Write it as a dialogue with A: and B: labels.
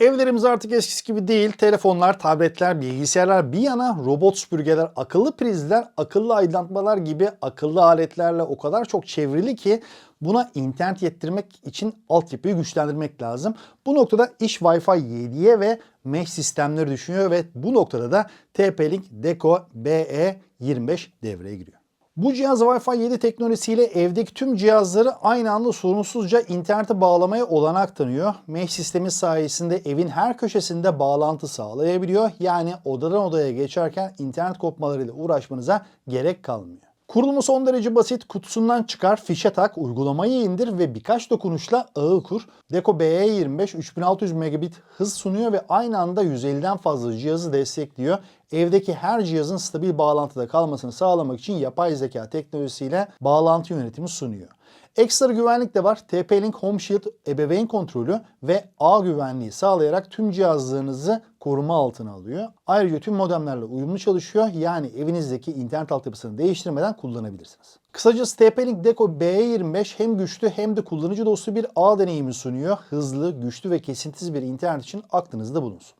A: Evlerimiz artık eskisi gibi değil. Telefonlar, tabletler, bilgisayarlar bir yana robot süpürgeler, akıllı prizler, akıllı aydınlatmalar gibi akıllı aletlerle o kadar çok çevrili ki buna internet yettirmek için altyapıyı güçlendirmek lazım. Bu noktada iş Wi-Fi 7'ye ve mesh sistemleri düşünüyor ve bu noktada da TP-Link Deco BE25 devreye giriyor. Bu cihaz Wi-Fi 7 teknolojisiyle evdeki tüm cihazları aynı anda sorunsuzca internete bağlamaya olanak tanıyor. Mesh sistemi sayesinde evin her köşesinde bağlantı sağlayabiliyor. Yani odadan odaya geçerken internet kopmalarıyla uğraşmanıza gerek kalmıyor. Kurulumu son derece basit. Kutusundan çıkar, fişe tak, uygulamayı indir ve birkaç dokunuşla ağı kur. Deco BE25 3600 megabit hız sunuyor ve aynı anda 150'den fazla cihazı destekliyor. Evdeki her cihazın stabil bağlantıda kalmasını sağlamak için yapay zeka teknolojisiyle bağlantı yönetimi sunuyor. Ekstra güvenlik de var. TP-Link Home Shield ebeveyn kontrolü ve ağ güvenliği sağlayarak tüm cihazlarınızı koruma altına alıyor. Ayrıca tüm modemlerle uyumlu çalışıyor. Yani evinizdeki internet altyapısını değiştirmeden kullanabilirsiniz. Kısacası TP-Link Deco B25 hem güçlü hem de kullanıcı dostu bir ağ deneyimi sunuyor. Hızlı, güçlü ve kesintisiz bir internet için aklınızda bulunsun.